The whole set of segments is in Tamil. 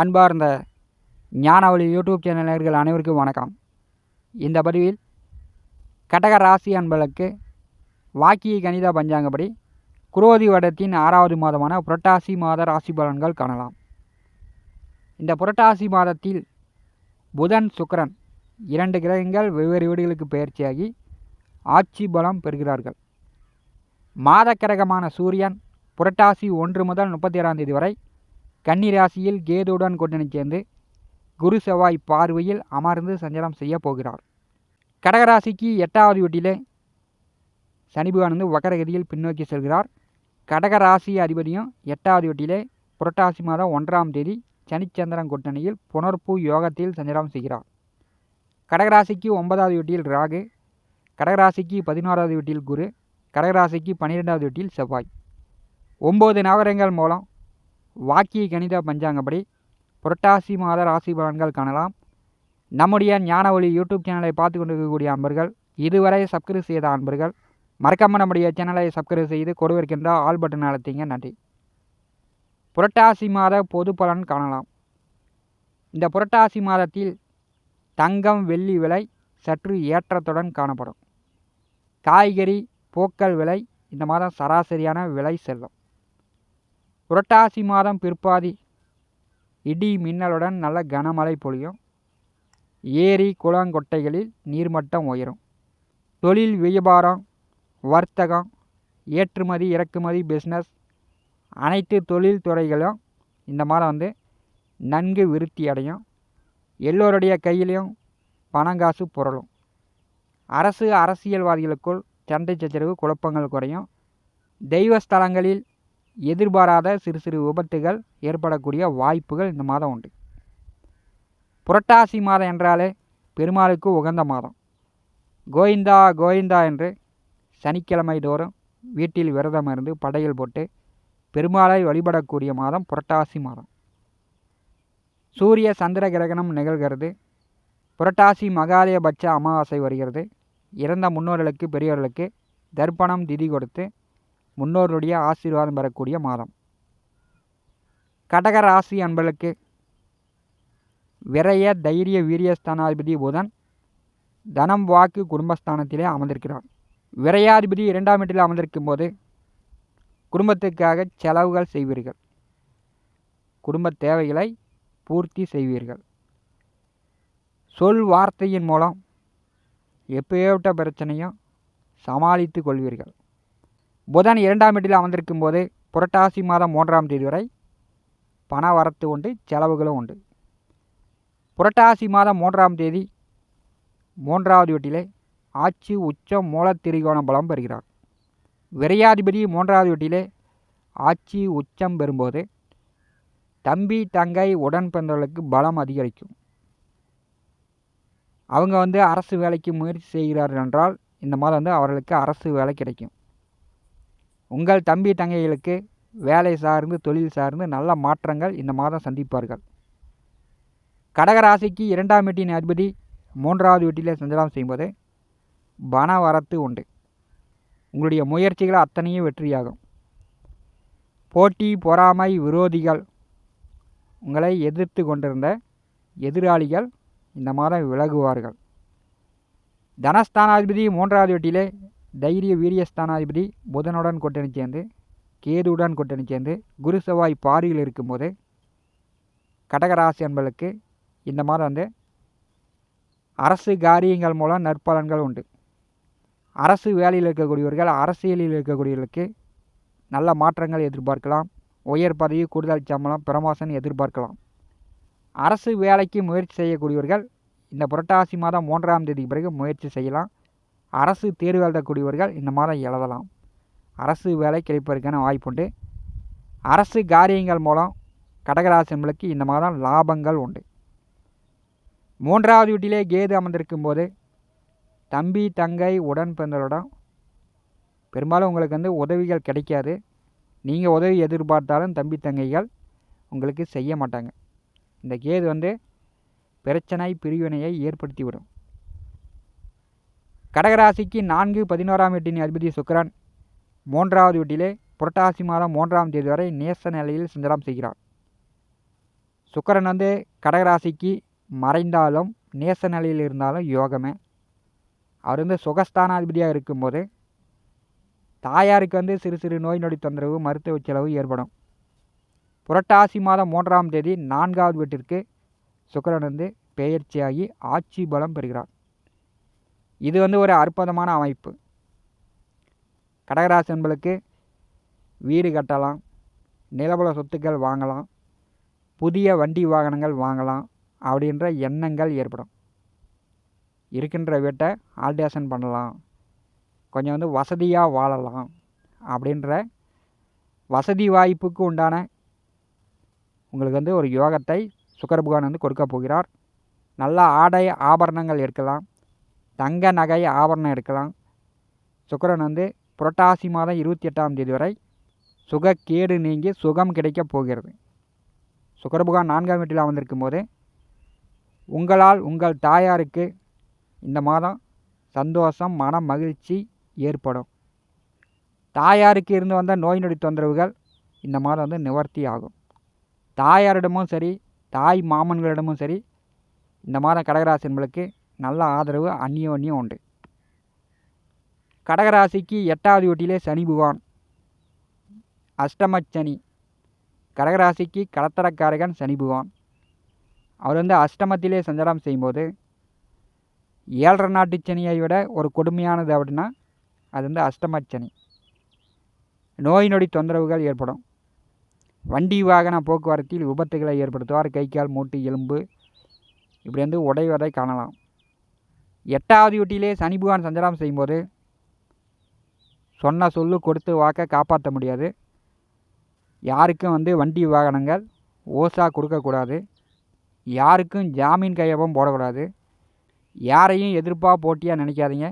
அன்பார்ந்த ஞானவழி யூடியூப் சேனல் நேர்கள் அனைவருக்கும் வணக்கம். இந்த பதிவில் கடக ராசி அன்பர்களுக்கு வாக்கிய கணித பஞ்சாங்கப்படி குரோதி வடத்தின் ஆறாவது மாதமான புரட்டாசி மாத ராசி பலன்கள் காணலாம். இந்த புரட்டாசி மாதத்தில் புதன் சுக்கரன் இரண்டு கிரகங்கள் வெவ்வேறு வீடுகளுக்கு பயிற்சியாகி ஆட்சி பலம் பெறுகிறார்கள். மாதக்கிரகமான சூரியன் புரட்டாசி ஒன்று முதல் முப்பத்தி ஏழாம் தேதி வரை கன்னிராசியில் கேதுவுடன் கூட்டணி சேர்ந்து குரு செவ்வாய் பார்வையில் அமர்ந்து சஞ்சலம் செய்ய போகிறார். கடகராசிக்கு எட்டாவது வீட்டிலே சனி பகவான் வந்து வக்கரகதியில் பின்னோக்கி செல்கிறார். கடகராசி அதிபதியும் எட்டாவது வீட்டிலே புரட்டாசி மாதம் ஒன்றாம் தேதி சனிச்சந்திரன் கூட்டணியில் புனர்பூ யோகத்தில் சஞ்சலம் செய்கிறார். கடகராசிக்கு ஒன்பதாவது வீட்டில் ராகு கடகராசிக்கு பதினோராவது வீட்டில் குரு கடகராசிக்கு பன்னிரெண்டாவது வீட்டில் செவ்வாய். ஒம்பது நகரங்கள் மூலம் வாக்கிய கணித பஞ்சாங்கப்படி புரட்டாசி மாத ராசி பலன்கள் காணலாம். நம்முடைய ஞானவழி யூடியூப் சேனலை பார்த்து கொண்டிருக்கக்கூடிய அன்பர்கள் இதுவரை சப்ஸ்கிரைப் செய்த அன்பர்கள் மறக்காமல் நம்முடைய சேனலை சப்ஸ்கிரைப் செய்து கொடுவிருக்கின்ற ஆல் பட்டன் அழுத்திங்க. நன்றி. புரட்டாசி மாத பொது பலன் காணலாம். இந்த புரட்டாசி மாதத்தில் தங்கம் வெள்ளி விலை சற்று ஏற்றத்துடன் காணப்படும். காய்கறி பூக்கள் விலை இந்த மாதம் சராசரியான விலை செல்லும். புரட்டாசி மாதம் பிற்பாதி இடி மின்னலுடன் நல்ல கனமழை பொழியும். ஏரி குளங்கொட்டைகளில் நீர்மட்டம் உயரும். தொழில் வியாபாரம் வர்த்தகம் ஏற்றுமதி இறக்குமதி பிஸ்னஸ் அனைத்து தொழில் துறைகளும் இந்த மாதம் வந்து நன்கு விருத்தி அடையும் எல்லோருடைய கையிலையும் பணங்காசு புரளும். அரசு அரசியல்வாதிகளுக்குள் சண்டை சச்சரவு குழப்பங்கள் குறையும். தெய்வ ஸ்தலங்களில் எதிர்பாராத சிறு சிறு விபத்துகள் ஏற்படக்கூடிய வாய்ப்புகள் இந்த மாதம் உண்டு. புரட்டாசி மாதம் என்றாலே பெருமாளுக்கு உகந்த மாதம். கோவிந்தா கோவிந்தா என்று சனிக்கிழமை தோறும் வீட்டில் விரதம் இருந்து படையல் போட்டு பெருமாளை வழிபடக்கூடிய மாதம் புரட்டாசி மாதம். சூரிய சந்திர கிரகணம் நிகழ்கிறது. புரட்டாசி மகாலயபட்ச அமாவாசை வருகிறது. இறந்த முன்னோர்களுக்கு பெரியவர்களுக்கு தர்ப்பணம் திதி கொடுத்து முன்னோருடைய ஆசீர்வாதம் பெறக்கூடிய மாதம். கடக ராசி அன்பர்களுக்கு விரைய தைரிய வீரியஸ்தானாதிபதி புதன் தனம் வாக்கு குடும்பஸ்தானத்திலே அமர்ந்திருக்கிறார். விரையாதிபதி இரண்டாம் வீட்டில் அமர்ந்திருக்கும் போது குடும்பத்துக்காக செலவுகள் செய்வீர்கள். குடும்ப தேவைகளை பூர்த்தி செய்வீர்கள். சொல் வார்த்தையின் மூலம் எப்பேற்பட்ட பிரச்சனையும் சமாளித்து கொள்வீர்கள். புதன் இரண்டாம் வீட்டில் அமர்ந்திருக்கும் போது புரட்டாசி மாதம் மூன்றாம் தேதி வரை பண வரத்து உண்டு செலவுகளும் உண்டு. புரட்டாசி மாதம் மூன்றாம் தேதி மூன்றாவது வீட்டிலே ஆட்சி உச்சம் மூலத்திரிகோண பலம் பெறுகிறார். விரையாதிபதி மூன்றாவது வீட்டிலே ஆட்சி உச்சம் பெறும்போது தம்பி தங்கை உடன் பிறந்தவர்களுக்கு பலம் அதிகரிக்கும். அவங்க வந்து அரசு வேலைக்கு முயற்சி செய்கிறார்கள் என்றால் இந்த மாதம் வந்து அவர்களுக்கு அரசு வேலை கிடைக்கும். உங்கள் தம்பி தங்கைகளுக்கு வேலை சார்ந்து தொழில் சார்ந்து நல்ல மாற்றங்கள் இந்த மாதம் சந்திப்பார்கள். கடகராசிக்கு இரண்டாம் வீட்டின் அதிபதி மூன்றாவது வீட்டிலே சஞ்சலம் செய்யும்போது பண வரத்து உண்டு. உங்களுடைய முயற்சிகள் அத்தனையும் வெற்றியாகும். போட்டி பொறாமை விரோதிகள் உங்களை எதிர்த்து கொண்டிருந்த எதிராளிகள் இந்த மாதம் விலகுவார்கள். தனஸ்தானாதிபதி மூன்றாவது வீட்டிலே தைரிய வீரியஸ்தானாதிபதி புதனுடன் கூட்டணி சேர்ந்து கேதுவுடன் கூட்டணி சேர்ந்து குரு செவ்வாய் பாரியில் இருக்கும்போது கடகராசி என்பதற்கு இந்த மாதம் வந்து அரசு காரியங்கள் மூலம் நற்பலன்கள் உண்டு. அரசு வேலையில் இருக்கக்கூடியவர்கள் அரசியலில் இருக்கக்கூடியவர்களுக்கு நல்ல மாற்றங்கள் எதிர்பார்க்கலாம். உயர் பதவி கூடுதல் சம்பளம் பிரமோஷன் எதிர்பார்க்கலாம். அரசு வேலைக்கு முயற்சி செய்யக்கூடியவர்கள் இந்த புரட்டாசி மாதம் மூன்றாம் தேதி பிறகு முயற்சி செய்யலாம். அரசு தேர்வு எழுதக்கூடியவர்கள் இந்த மாதம் எழுதலாம். அரசு வேலை கிடைப்பதற்கான வாய்ப்புண்டு அரசு காரியங்கள் மூலம் கடகராசினர்களுக்கு இந்த மாதம் லாபங்கள் உண்டு. மூன்றாவது வீட்டிலே கேது அமர்ந்திருக்கும் போது தம்பி தங்கை உடன் பிறந்தவரிடம் பெரும்பாலும் உங்களுக்கு வந்து உதவிகள் கிடைக்காது. நீங்கள் உதவி எதிர்பார்த்தாலும் தம்பி தங்கைகள் உங்களுக்கு செய்ய மாட்டாங்க. இந்த கேது வந்து பிரச்சனை பிரிவினையை ஏற்படுத்திவிடும் கடகராசிக்கு நான்கு பதினோராம் வீட்டின் அதிபதி சுக்கிரன். மூன்றாவது வீட்டிலே புரட்டாசி மாதம் மூன்றாம் தேதி வரை நேச நிலையில் சஞ்சாரம் செய்கிறார். சுக்கரன் வந்து கடகராசிக்கு மறைந்தாலும் நேச நிலையில் இருந்தாலும் யோகமே. அவர் வந்து சுகஸ்தானாதிபதியாக இருக்கும்போது தாயாருக்கு வந்து சிறு சிறு நோய் நொடி தொந்தரவு மருத்துவ செலவு ஏற்படும். புரட்டாசி மாதம் மூன்றாம் தேதி நான்காவது வீட்டிற்கு சுக்கரன் வந்து பெயர்ச்சியாகி ஆட்சி பலம் பெறுகிறார். இது வந்து ஒரு அற்புதமான அமைப்பு. கடகராசி என்பளுக்கு வீடு கட்டலாம் நிலபல சொத்துக்கள் வாங்கலாம் புதிய வண்டி வாகனங்கள் வாங்கலாம் அப்படின்ற எண்ணங்கள் ஏற்படும். இருக்கின்ற வீட்டை ஆல்டேஷன் பண்ணலாம். கொஞ்சம் வந்து வசதியாக வாழலாம் அப்படின்ற வசதி வாய்ப்புக்கு உண்டான உங்களுக்கு வந்து ஒரு யோகத்தை சுக்கர பகவான் வந்து கொடுக்க போகிறார். நல்ல ஆடை ஆபரணங்கள் எடுக்கலாம் தங்க நகை ஆபரணம் எடுக்கலாம். சுக்கரன் வந்து புரட்டாசி மாதம் இருபத்தி எட்டாம் தேதி வரை சுகக்கேடு நீங்கி சுகம் கிடைக்கப் போகிறது. சுக்கரபுகான் நான்காம் வீட்டில் அமர்ந்திருக்கும் போது உங்களால் உங்கள் தாயாருக்கு இந்த மாதம் சந்தோஷம் மன மகிழ்ச்சி ஏற்படும். தாயாருக்கு இருந்து வந்த நோய் நொடி தொந்தரவுகள் இந்த மாதம் வந்து நிவர்த்தி ஆகும். தாயாரிடமும் சரி தாய் மாமன்களிடமும் சரி இந்த மாதம் கடகராசி என்பளுக்கு நல்ல ஆதரவு அந்நியோன்யம் உண்டு. கடகராசிக்கு எட்டாவது வீட்டிலே சனி புகான் அஷ்டமச்சனி கடகராசிக்கு கலத்தரக்காரகன் சனி புகான் அவர் வந்து அஷ்டமத்திலே சஞ்சாரம் செய்யும்போது ஏழரை நாட்டு சனியை விட ஒரு கொடுமையானது அப்படின்னா அது வந்து அஷ்டமச்சனி நோய் நொடி தொந்தரவுகள் ஏற்படும். வண்டி வாகன போக்குவரத்தில் விபத்துகளை ஏற்படுத்துவார். கை கால் மூட்டு எலும்பு இப்படி வந்து உடைவதை காணலாம். எட்டாவது வீட்டிலே சனி பகவான் சஞ்சாரம் செய்யும்போது சொன்ன சொல்லு கொடுத்து வாக்க காப்பாற்ற முடியாது. யாருக்கும் வந்து வண்டி வாகனங்கள் ஓசா கொடுக்கக்கூடாது. யாருக்கும் ஜாமீன் கையப்பம் போடக்கூடாது. யாரையும் எதிர்ப்பாக போட்டியாக நினைக்காதீங்க.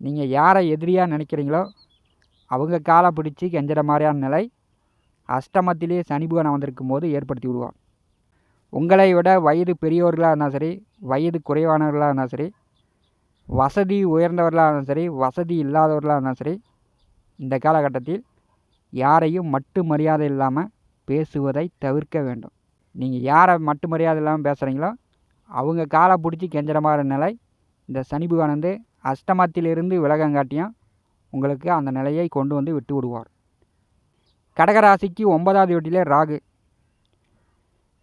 நீங்கள் யாரை எதிரியாக நினைக்கிறீங்களோ அவங்க காலை பிடிச்சி கெஞ்சுற மாதிரியான நிலை அஷ்டமத்திலே சனி பகவான் வந்திருக்கும் போது ஏற்படுத்தி விடுவான். உங்களை விட வயது பெரியவர்களாக இருந்தால் சரி வயது குறைவானவர்களாக இருந்தால் சரி வசதி உயர்ந்தவர்களாக இருந்தாலும் சரி வசதி இல்லாதவர்களாக இருந்தாலும் சரி இந்த காலகட்டத்தில் யாரையும் மட்டு மரியாதை இல்லாமல் பேசுவதை தவிர்க்க வேண்டும். நீங்கள் யாரை மட்டு மரியாதை இல்லாமல் பேசுகிறீங்களோ அவங்க காலை பிடிச்சி கெஞ்சுற மாதிரி நிலை இந்த சனி பகவான் வந்து அஷ்டமத்திலிருந்து விலகங்காட்டியும் உங்களுக்கு அந்த நிலையை கொண்டு வந்து விட்டு விடுவார். கடகராசிக்கு ஒன்பதாவது வீட்டிலே ராகு.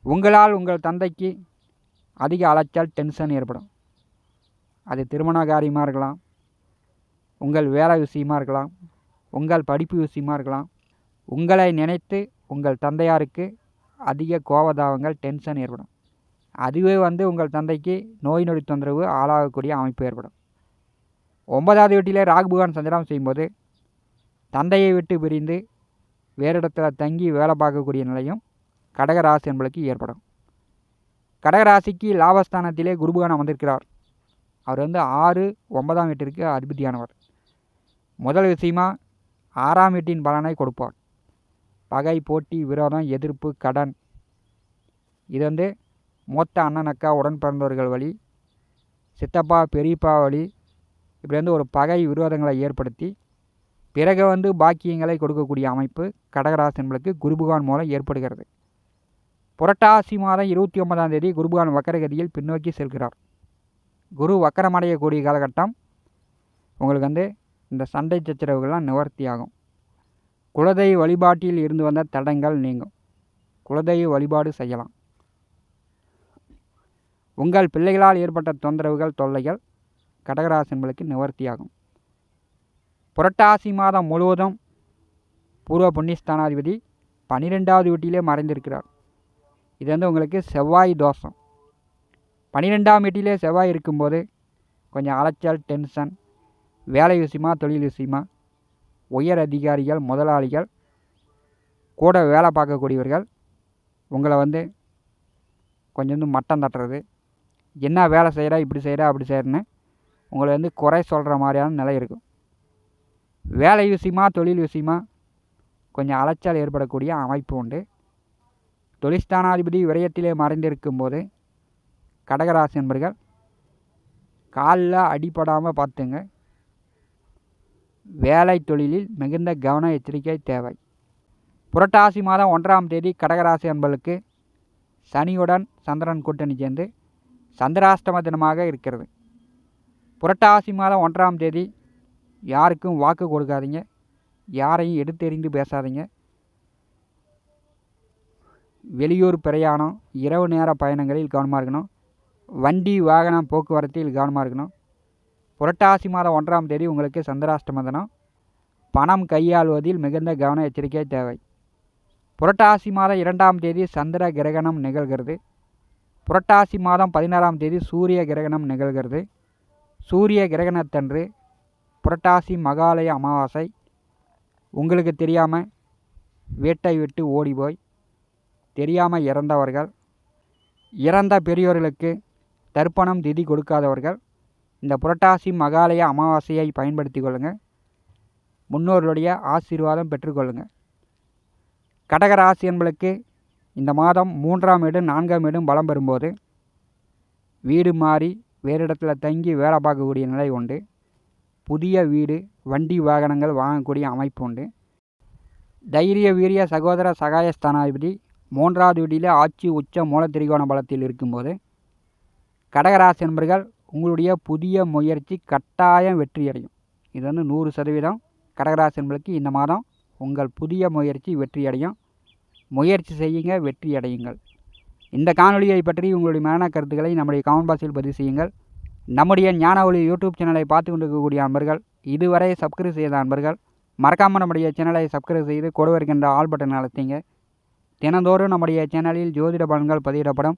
உங்களால் உங்கள் தந்தைக்கு அதிக அலைச்சல் டென்ஷன் ஏற்படும். அது திருமண காரியமாக இருக்கலாம். உங்கள் வேலை விஷயமா இருக்கலாம். உங்கள் படிப்பு விஷயமா இருக்கலாம். உங்களை நினைத்து உங்கள் தந்தையாருக்கு அதிக கோபதாபங்கள் டென்ஷன் ஏற்படும். அதுவே வந்து உங்கள் தந்தைக்கு நோய் நொடி தொந்தரவு ஆளாகக்கூடிய அமைப்பு ஏற்படும். ஒன்பதாவது வீட்டிலே ராகுபகவான் சந்திரம் செய்யும்போது தந்தையை விட்டு பிரிந்து வேறு இடத்துல தங்கி வேலை பார்க்கக்கூடிய நிலையும் கடகராசி என்பளுக்கு ஏற்படும். கடகராசிக்கு லாபஸ்தானத்திலே குருபகான் அமர்ந்திருக்கிறார். அவர் வந்து ஆறு ஒன்பதாம் வீட்டிற்கு அதிபதியானவர். முதல் விஷயமா ஆறாம் வீட்டின் பலனை கொடுப்பார். பகை போட்டி விரோதம் எதிர்ப்பு கடன். இது வந்து மூத்த அண்ணன் அக்கா உடன் பிறந்தவர்கள் வழி சித்தப்பா பெரியப்பா வழி இப்படி வந்து ஒரு பகை விரோதங்களை ஏற்படுத்தி பிறகு வந்து பாக்கியங்களை கொடுக்கக்கூடிய அமைப்பு கடகராசன்களுக்கு குருபகான் மூலம் ஏற்படுகிறது. புரட்டாசி மாதம் இருபத்தி ஒன்பதாம் தேதி குருபகான் வக்கரகதியில் பின்னோக்கி செல்கிறார். குரு வக்கரமடையக்கூடிய காலகட்டம் உங்களுக்கு வந்து இந்த சண்டை சச்சரவுகள்லாம் நிவர்த்தி ஆகும் குலதெய்வ வழிபாட்டில் இருந்து வந்த தடங்கள் நீங்கும். குலதெய்வ வழிபாடு செய்யலாம். உங்கள் பிள்ளைகளால் ஏற்பட்ட தொந்தரவுகள் தொல்லைகள் கடகராசின்களுக்கு நிவர்த்தியாகும். புரட்டாசி மாதம் முழுவதும் பூர்வ புண்ணியஸ்தானாதிபதி பன்னிரெண்டாவது வீட்டிலே மறைந்திருக்கிறார். இது வந்து உங்களுக்கு செவ்வாய் தோஷம். பன்னிரெண்டாம் வீட்டிலே செவ்வாய் இருக்கும்போது கொஞ்சம் அலைச்சல் டென்ஷன் வேலை விஷயமா தொழில் விஷயமா உயர் அதிகாரிகள் முதலாளிகள் கூட வேலை பார்க்கக்கூடியவர்கள் உங்களை வந்து கொஞ்சம் வந்து மட்டம் தட்டுறது. என்ன வேலை செய்கிறா இப்படி செய்கிறா அப்படி செய்கிறேன்னு உங்களை வந்து குறை சொல்கிற மாதிரியான நிலை இருக்கும். வேலை விஷயமா தொழில் விஷயமா கொஞ்சம் அலைச்சல் ஏற்படக்கூடிய அமைப்பு உண்டு. தொழிற்ஸ்தானாதிபதி விரயத்திலே மறைந்திருக்கும் போது கடகராசி நண்பர்கள் காலில் அடிபடாமல் பார்த்துங்க. வேலை தொழிலில் மிகுந்த கவன எச்சரிக்கை தேவை. புரட்டாசி மாதம் ஒன்றாம் தேதி கடகராசி அன்பர்களுக்கு சனியுடன் சந்திரன் கூட்டணி சேர்ந்து சந்திராஷ்டம தினமாக இருக்கிறது. புரட்டாசி மாதம் ஒன்றாம் தேதி யாருக்கும் வாக்கு கொடுக்காதீங்க. யாரையும் எடுத்தெறிந்து பேசாதீங்க. வெளியூர் பிரயாணம் இரவு நேர பயணங்களில் கவனமாக இருக்கணும். வண்டி வாகனம் போக்குவரத்தில் கவனமாக இருக்கணும். புரட்டாசி மாதம் ஒன்றாம் தேதி உங்களுக்கு சந்திராஷ்டம தினம் பணம் கையாளுவதில் மிகுந்த கவன எச்சரிக்கை தேவை. புரட்டாசி மாதம் இரண்டாம் தேதி சந்திர கிரகணம் நிகழ்கிறது. புரட்டாசி மாதம் பதினாறாம் தேதி சூரிய கிரகணம் நிகழ்கிறது. சூரிய கிரகணத்தன்று புரட்டாசி மகாலய அமாவாசை. உங்களுக்கு தெரியாமல் வீட்டை விட்டு ஓடி போய் தெரியாமல் இறந்தவர்கள். இறந்த பெரியோர்களுக்கு தர்ப்பணம் திதி கொடுக்காதவர்கள் இந்த புரட்டாசி மகாலய அமாவாசையை பயன்படுத்தி கொள்ளுங்கள். முன்னோர்களுடைய ஆசீர்வாதம் பெற்றுக்கொள்ளுங்கள் கடகராசி என்பளுக்கு இந்த மாதம் மூன்றாம் வீடு நான்காம் வீடும் பலம் பெறும்போது வீடு மாறி வேறு இடத்துல தங்கி வேலை பார்க்கக்கூடிய நிலை உண்டு. புதிய வீடு வண்டி வாகனங்கள் வாங்கக்கூடிய அமைப்பு உண்டு. தைரிய வீரிய சகோதர சகாயஸ்தானாதிபதி மூன்றாவது வீட்டில் ஆட்சி உச்ச மூல திரிகோண பலத்தில் இருக்கும்போது கடகராசி என்பர்கள் உங்களுடைய புதிய முயற்சி கட்டாயம் வெற்றியடையும். இது வந்து நூறு சதவீதம் கடகராசி என்பளுக்கு இந்த மாதம் உங்கள் புதிய முயற்சி வெற்றியடையும். முயற்சி செய்யுங்க வெற்றி அடையுங்கள். இந்த காணொலியை பற்றி உங்களுடைய மரண கருத்துக்களை நம்முடைய கமெண்ட் பாக்ஸில் பதிவு செய்யுங்கள். நம்முடைய ஞான ஒளி யூடியூப் சேனலை பார்த்து கொண்டிருக்கக்கூடிய நண்பர்கள் இதுவரை சப்ஸ்கிரைப் செய்த அன்பர்கள் மறக்காமல் நம்முடைய சேனலை சப்ஸ்கிரைப் செய்து கொடு வருகின்ற ஆல் பட்டன் அழுத்திங்க. தினந்தோறும் நம்முடைய சேனலில் ஜோதிட பலன்கள் பதிவிடப்படும்.